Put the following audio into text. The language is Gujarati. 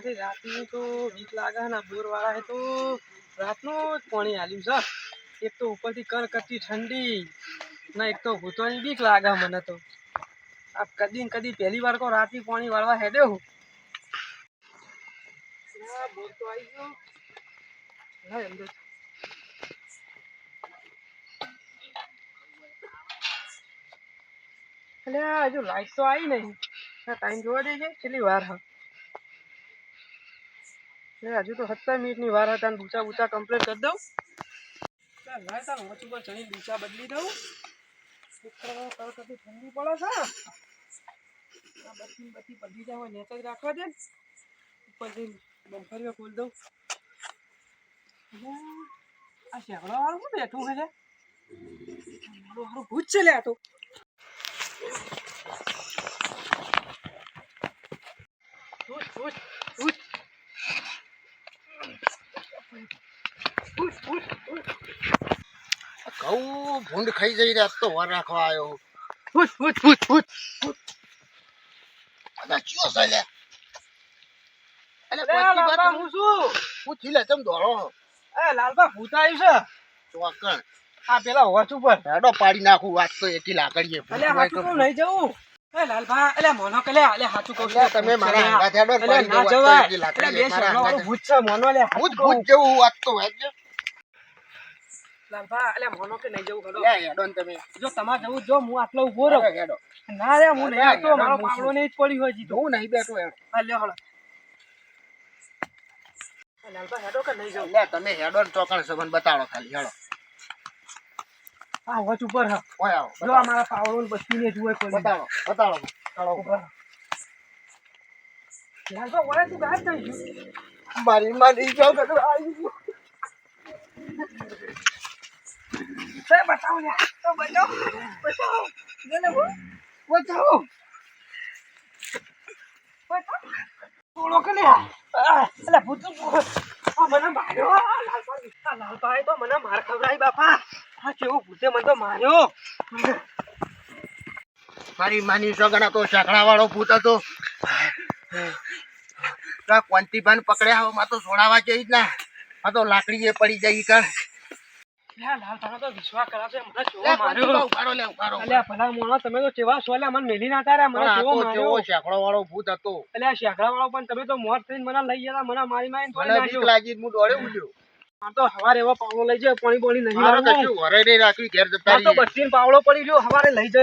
અરે રાતનું તો બીક લાગે ને બોર વાળા હે તો રાતનું જ પાણી આલ્યું છે. એક તો ઉપરથી કરકચી ઠંડી, ના એક તો ભૂતવાની બીક લાગે મને તો. આ કદી ને કદી પહેલી વાર કો રાતની પાણી વાળવા હેડે હું. તો આવી ગયો. ના હજુ લાઈટ તો આવી નહીં ટાઈમ જોવા દેજે, કેટલી વાર હા. હજુ તો સત્તર મિનિટની વાર હતા બૂચા બૂચા કમ્પ્લીટ કરી દઉં. લાય તાર વચ ઉપર ચણી બૂચા બદલી દઉં. ઠંડી પડે છે. આ બત્તી બત્તી બદલી જાય હોય રાખવા દે ને. ઉપરથી બમ્ફરીઓ દઉં. આ શેકડો શું બેઠું છે? મારું છે લે આ તો ભૂત ભૂત ભૂત ઘઉં ભૂંડ ખાઈ જઈ રહ્યા તો વાર રાખવા આવ્યો ભૂત ભૂત ભૂત ભૂત બધા ચિયો છે લે એટલે અરે વાત હું શું પૂછી લે તમ દોડો એ લાલબા ભૂત આવ્યું છે. ચોકણ. આ પેલા હોચ ઉપર. હેડો પાડી નાખું વાત તો એકી લાકડીએ અલે હાચું લઈ જવું. એ લાલભા અલ્યા મોનો કલે લે અલ્યા હાચું કહું તમે મારા પાડી ના જવાય. બે હાંગાત. ભૂત છે મોનો લે ભૂત ભૂત જેવું વાત તો વાંચજો. લાલભા અલ્યા મોનો કે નહીં જવું ખરો હેડો ને તમે. જો તમારે જવું જો હું આટલો ઊભો રહું. હેડો, હેડો. ના રે હું નહીં આવતો મારો પાવડો નહીં પડી હોય જીતો હું નહીં બેઠો હેડો. હા લ્યો હળો લાલભા હેડો કે નહીં જવું? લે તમે હેડો ને ચોકણ સંબંધ બતાડો ખાલી હેડો. આ વચ ઉપર હા. ઓય આવો જો આ પાવડો ને બસ્તી ને જુએ કોઈ બતાડો બતાડો. ઉપર લાલભા ઓય તું ગાયબ થઈ ગયું. મારી મારી જાવ કે આવી ગયું તે બતાવો લે તો બતાવો બતાવો લે લે બો બતાવો બતાવો થોડો કે લે આ અલે ભૂત આ મને માર્યો આ ભૂતે મને માર્યો મારી માની સગણા તો સગડા વાળો ભૂત હતો. કોંતીભાન પકડ્યા હવે માં તો સોડાવા જઈ જ ના. આ તો લાકડી એ પડી જાય કર પાવડો લઈ જાય પાણી બોણી નહીં રાખવી ઘેર જતા પાવડો પડી ગયો હવારે લઈ જાય.